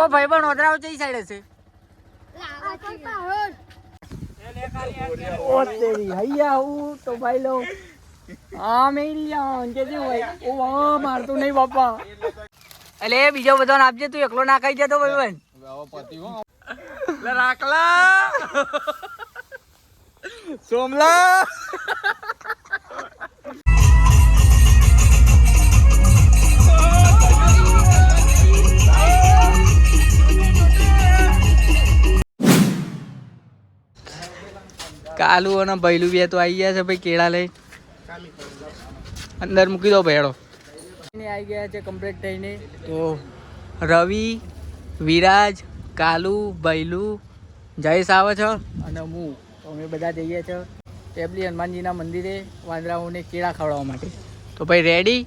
ઓ ભાઈ પણ ઓદરાવ જઈ સાડે છે. ઓ તેરી હૈયા હું તો ભાઈ લો હા મેરી જાન કે જે ભાઈ ઓ વાહ મારતું નહીં બાપા. અલે બીજો બધાને આપજે તું એકલો ના ખાઈ જતો ભાઈ. બન રાખલા. સોમલા. કાલુ અને ભૈલું બે તો આવી ગયા છે ભાઈ કેળા લઈ. અંદર મૂકી દો ભેડો આવી ગયા છે કમ્પ્લીટ થઈને. તો રવિ વિરાજ કાલુ ભૈલું જયેશ આવે છે. અને હું. અમે બધા જઈએ છીએ ટેબલી હનુમાનજીના મંદિરે વાંદરાઓને કેળા ખવડાવવા માટે. તો ભાઈ રેડી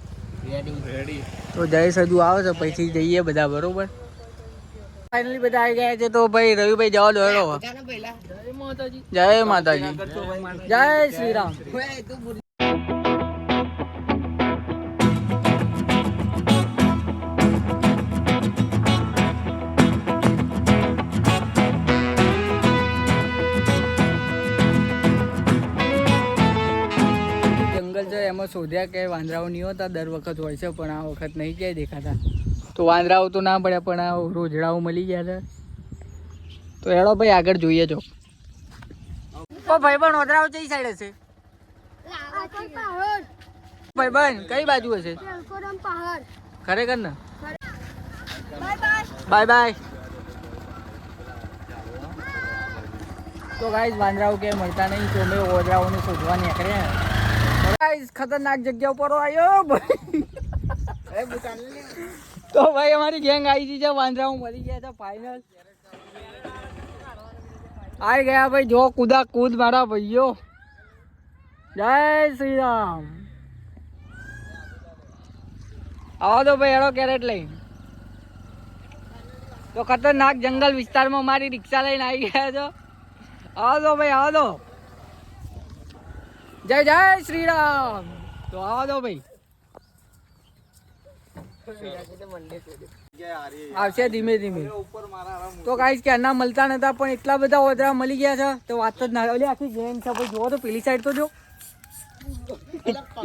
રેડી તો જયેશ હજુ આવે છે પછી જઈએ બધા બરોબર. ફાઇનલી બધા આવી ગયા છે તો ભાઈ રવિભાઈ જવા દો હેડો જય માતાજી. જય શ્રી રામ જંગલ છે, એમાં શોધ્યા કે વાંદરાઓ નહીં હોતા, દર વખત હોય છે, પણ આ વખત નહીં ક્યાંય દેખાતા. તો વાંદરાઓ તો ના પડ્યા, પણ આ રોજડાઓ મળી ગયા છે. તો એડો ભાઈ, આગળ જોઈએ જો. ઓ ભાઈ પણ ઓદરાઓ કઈ સાઈડ હશે ભાઈ બન કઈ બાજુ હશે? ખરેખર ને? Bye bye. તો ગાઈઝ વાંદરાઓ કે મળતા નહીં, તો અમે ઓદરાઓને શોધવા નીકળ્યા. ગાઈઝ ખતરનાક જગ્યા ઉપર આવ્યો ભાઈ. તો ભાઈ અમારી ગેંગ આવી ગઈ છે, વાંદરાઓ મરી ગયા છે ફાઇનલ આવી ગયા ભાઈ, જો કુદા કૂદ મારા ભાઈઓ. જય શ્રી રામ. આવો તો ભાઈ એડો કેરેટ લઈ તો ખતરનાક જંગલ વિસ્તારમાં મારી રિક્ષા લઈને આવી ગયા છો. આવો તો ભાઈ, આવો તો. જય જય શ્રી રામ. તો આવો તો ભાઈ. આવશે ધીમે ધીમે તો ગાઈસ કે ના મળતા નતા પણ એટલા બધા ઓદરા મળી ગયા છે તો વાત જ ના ઓલી આખી ગેંગ છે ભાઈ જોવો તો પેલી સાઈડ તો જો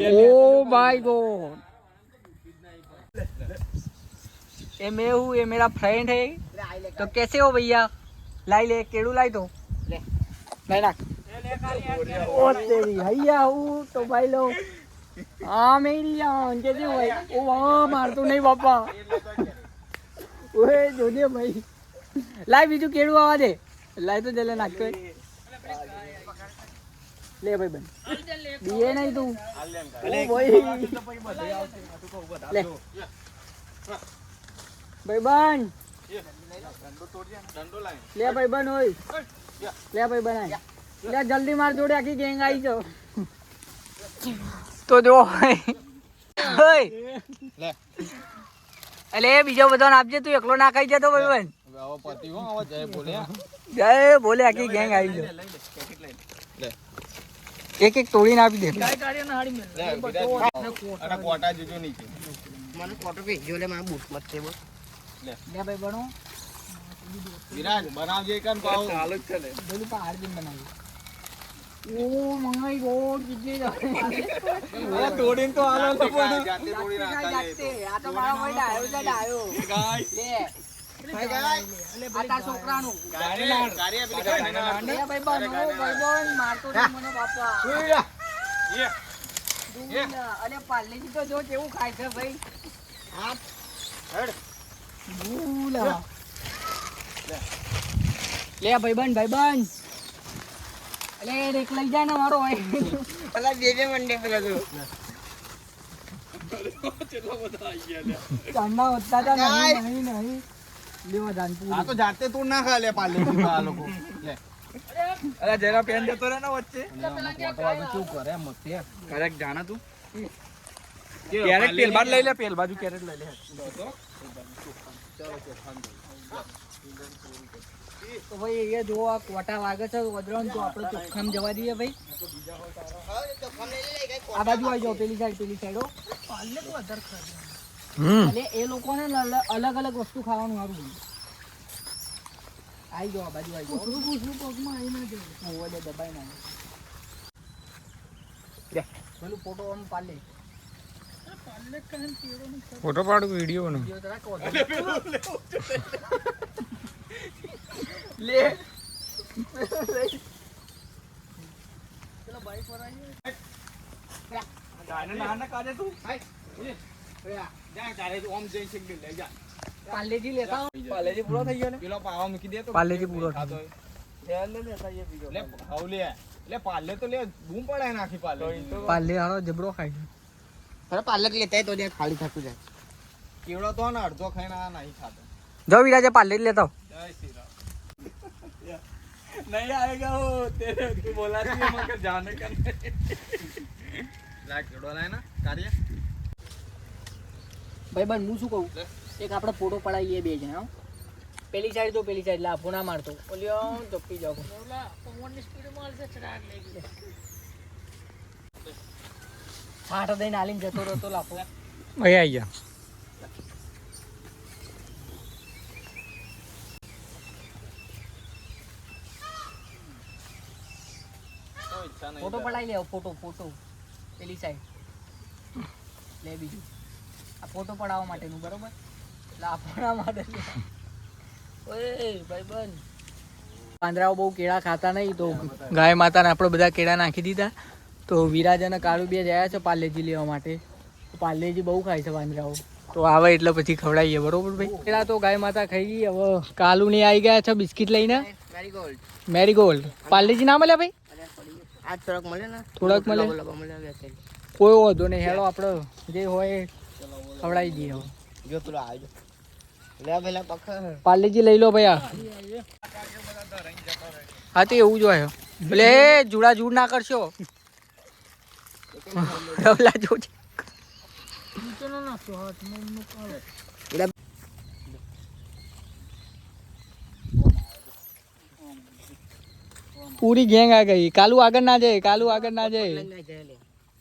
ઓ માય ગોડ ये मैं हूँ ये मेरा फ्रेंड है तो कैसे हो भैया लाई ले केड़ू लाई तो ले लाई रख ओ तेरी भैया हूँ तो भाई लो હા મેલ્યા અંજે જે હોય ઓ વાહ મારતું નહીં બાપા. ઓએ જોને ભાઈ. લાઈ બીજું કેળું આવા દે. લાય તો જલે નાખતો લે ભાઈ બન બીએ નહીં તું. લે. ભાઈ બન લે ભાઈ બન હોય. લે. ભાઈ બન લે જલ્દી માર જોડે આખી ગેંગ આવી જાઓ. તો જો એટલે એ બીજો બધાને આપજે તું એકલો ના ખાઈ જતો ભાઈ હવે પતિ હો હવે જય બોલે આખી ગેંગ આવી ગયો. લે એક એક તોડીને આપી દે. લે કોટા. જોજો નીચે. લે ભાઈ બનો. વિરાજ બનાવજે કન પાવ ચાલુ જ છે લે પેલું પહાડ જેમ બનાવ્યું ઓ મંગાઈ ગોડ કેટલી અરે તોડીને તો આલો તો પણ જાતે તોડી નાખતા આ તો મારા ભાઈ ડાયો છે ડાયો. ગાય લે ભાઈ બનો ભાઈ બન મારતો નહીં મને બાપા યે દૂધ અલે એક લઈ જા ને મારો અલા બે બે મંડે પેલા તો. ચાંદા વધતા હતા નહીં નહીં નહીં લેવા જાનપુર આ તો જાતે તું ના ખા લે પાલે આ લોકો. લે. અરે જરા પેન જતો રહે ને વચ્ચે. શું કરે મતે કરેક જાણા તું? ક્યારેક તેલ બાદ લઈ લે પેલ બાજુ ક્યારેક લઈ લે. તો ભાઈ એ જો આ કોટા વાગે છે વદરણ તો આપણે ચોખ્ખામ જવા દઈએ ભાઈ. આ બાજુ આવી જાઓ પેલી સાઈડ પેલી સાઈડ અને એટલે એ લોકોને અલગ અલગ વસ્તુ ખાવાનું સારું આવી જાઓ આ બાજુ આવી જાઓ. ઓવે દે દબાઈ ના પેલું ફોટો આમ પાલે ફોટો પાડું વીડિયો બનો વિડિયો તો? રાખો લે પાલેજી લેતા પાલેજી પૂરો થઈ ગયો ને? પેલો પાવા મૂકી દે તો. પાર્લેજી પૂરો ખાતો હોય. લે હાવ લે. લે પાલે તો લે. બૂમ પડાય નાખી પાલે પાલે હારો જબરો ખાય ખરા પાલક લેતા તો ત્યાં ખાલી થતું જાય. કેવડો તો અડધો ખાઈને નહીં ખાતો. જો વિરાજે પાલક લેતો. નહીં તું બોલાતી ભાઈ બન શું કહું? એક આપણે ફોટો પડાવીએ બે જણા પેલી સાઈડ તો પેલી સાઈડ લાફો ના મારતો. ઓલ્યો ધપ્પી જાવ ફોનની ફાટો દઈને આલીને જતો રહ્યો લાફો. અહીં આવી ગયા ફોટો પડાવી લેવો ફોટો ફોટો. પેલી સાઈડ લે બીજું. આ ફોટો પડાવવા માટેનું બરોબર? લાફણા માટે ઓય ભાઈ બંધ પાંદરાઓ બહુ કેળા ખાતા નહીં તો ગાય માતાને આપણે બધા કેળા નાખી દીધા. તો વિરાજ અને કાળુ બે ગયા છે પાર્લેજી લેવા માટે. પાર્લેજી બહુ ખાય છે વાંદરાઓ. તો આવે એટલે પછી ખવડાવીએ બરોબર ભાઈ? પેલા તો ગાય માતા ખાઈ ગઈ હવે કાલુ ની આવી ગયા છે બિસ્કિટ લઈને. મેરીગોલ્ડ. પાર્લેજી ના મળ્યા ભાઈ? થોડાક મળે ને. થોડાક. કોઈ વાંધો નહીં હેલો આપણે જે હોય ખવડાવી દઈએ હવે. જો પેલો આવજો લે પેલા પકડ પાર્લેજી લઈ લો ભાઈ આ. હા તો એવું જ હોય. ભલે જુડા જુડ ના કરશો. રવલા જોજે. પૂરી ગેંગ આ ગઈ. કાલુ આગળ ના જાય કાલુ આગળ ના જાય.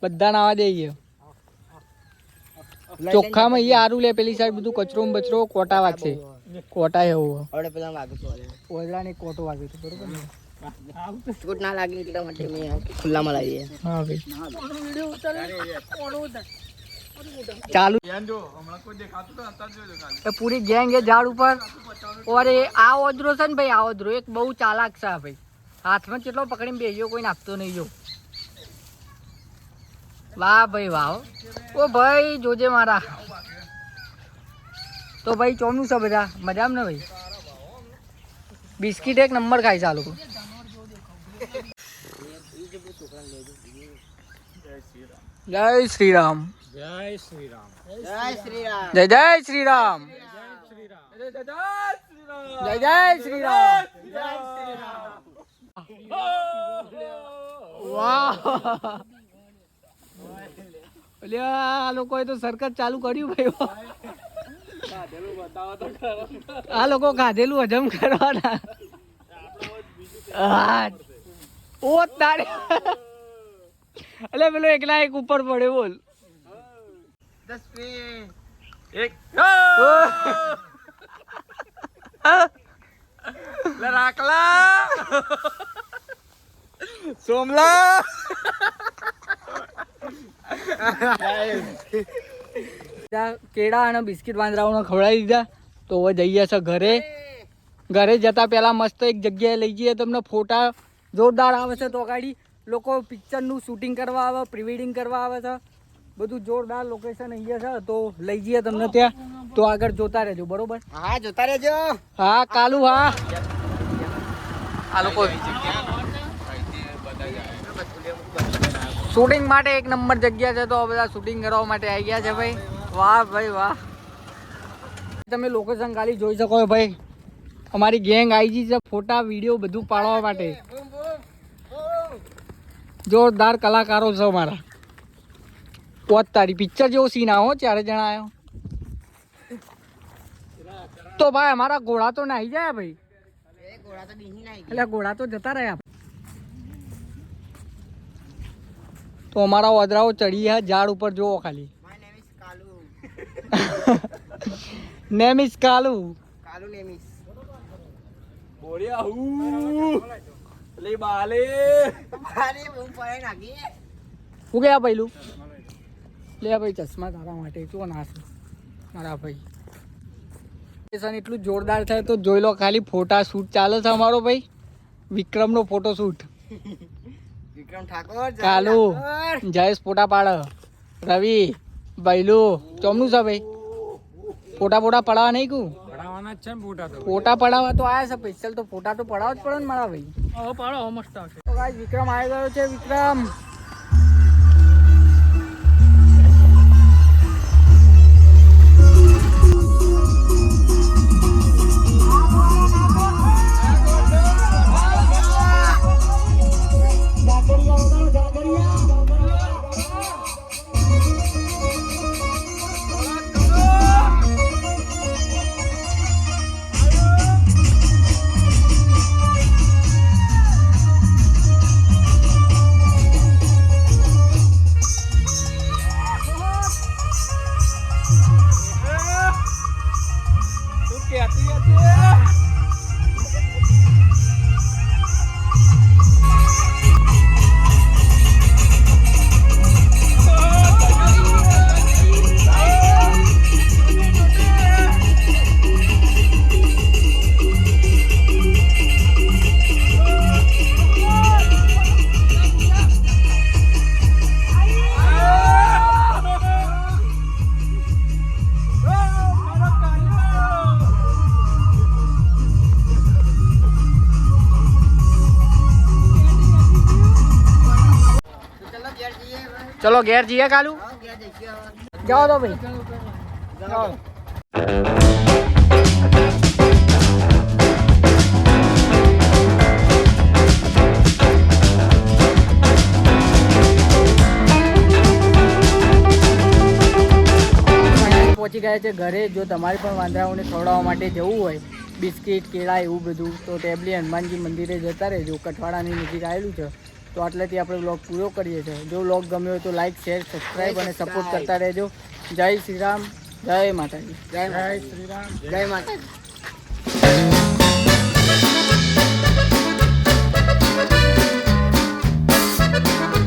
બધા નાવા દઈએ ચોખ્ખામાં એ આરું લે પેલી સાઈડ બધું કચરો બચરો કોટા વાગશે. કોટા એવું. તો ને કોટો વાગે છે બરોબર ને? ચૂટ ના લાગે એટલા માટે મેં ખુલ્લામાં લાવીએ. હા ભાઈ. ચાલુ. જો હમણાં તો પૂરી ગેંગ એ ઝાડ ઉપર. ઓરે આ ઓજરો છે ને ભાઈ આ ઓદરો એક બહુ ચાલાક છે ભાઈ. હાથમાં કેટલો પકડીને બેસ્યો કોઈ નાખતો નહીં જો. વાહ ભાઈ વાહ. ઓ ભાઈ જોજે મારા. તો ભાઈ ચોમનું છે બધા? મજામાં ને ભાઈ? બિસ્કિટ એક નંબર ખાય છે આ લોકો. જય શ્રી રામ જય શ્રી રામ જય શ્રી રામ જય જય શ્રી રામ જય જય શ્રી રામ વાહ અલ્યા આ લોકોએ તો સરકત ચાલુ કર્યું ભાઈ આ લોકો ખાધેલું હજમ કરવાના હા. ઓ તારે અલે પેલો એકલા એક ઉપર પડ્યો બોલ. દસ મિનિટ એક રાખલા! સોમલા! કેળા અને બિસ્કિટ વાંદરાઓને ખવડાવી દીધા. તો હવે જઈએ છે ઘરે. ઘરે જતા પહેલાં મસ્ત એક જગ્યાએ લઈ જઈએ. તમને ફોટા જોરદાર આવે છે તો ગાડી. લોકો પિક્ચરનું શૂટિંગ કરવા આવે પ્રિવેડિંગ કરવા આવે છે. બધું જોરદાર લોકેશન અહીંયા છે તો લઈ જઈએ તમને ત્યાં. તો આગળ જોતા રહેજો બરોબર? હા જોતા રહેજો. હા કાલુ હા. આ લોકો શૂટિંગ માટે એક નંબર જગ્યા છે તો બધા શૂટિંગ કરવા માટે આવી ગયા છે ભાઈ. વાહ ભાઈ વાહ. તમે લોકેશન ખાલી જોઈ શકો ભાઈ. અમારી ગેંગ આવી ગઈ છે ફોટા વીડિયો બધું પાડવા માટે. જોરદાર કલાકારો છે અમારા પોત તારી પિક્ચર જેવો સીન આવો ચારે જણા આવ્યો તો ભાઈ અમારા ઘોડા તો નાહી જાય ભાઈ એ ઘોડા તો બીહી નાઈ એટલે ઘોડા તો જતા રહ્યા તો અમારા ઓદરાઓ ચડી ગયા ઝાડ ઉપર જોવો ખાલી my name is Kalu name is Kalu હું. ગયા પહેલું લે? ભાઈ ચશ્મા તારા માટે શું? નાશે મારા ભાઈ. લોકેશન એટલું જોરદાર થાય તો જોઈ લો ખાલી ફોટા શૂટ ચાલે છે અમારો ભાઈ. વિક્રમનો ફોટો શૂટ. વિક્રમ ઠાકોર કાલુ જયેશ ફોટા પાડ રવિ બૈલુ ચોમનું છે ભાઈ. ફોટા ફોટા પડાવવા નહીં કું? પડાવવાના જ છે ને ફોટા તો. ફોટા પડાવવા તો આયા છે સ્પેશિયલ તો ફોટા તો પડાવવા જ પડે ને મારા ભાઈ. હવે પાડો મસ્ત આવશે. તો ગાઈસ વિક્રમ આવી ગયો છે વિક્રમ. ચલો ઘેર જઈએ કાલુ. જાઓ તો ભાઈ. પહોંચી ગયા છે ઘરે. જો તમારે પણ વાંદરાઓને ખવડાવવા માટે જવું હોય, બિસ્કિટ, કેળા એવું બધું, તો ટેબલી હનુમાનજી મંદિરે જતા રહેજો. કઠવાડાની નજીક આવેલું છે. તો આટલેથી આપણે વ્લોગ પૂરો કરીએ છીએ. જો વ્લોગ ગમ્યો હોય તો લાઈક શેર સબસ્ક્રાઈબ અને સપોર્ટ કરતા રહેજો. જય શ્રી રામ. જય માતાજી. જય માતા જય માતા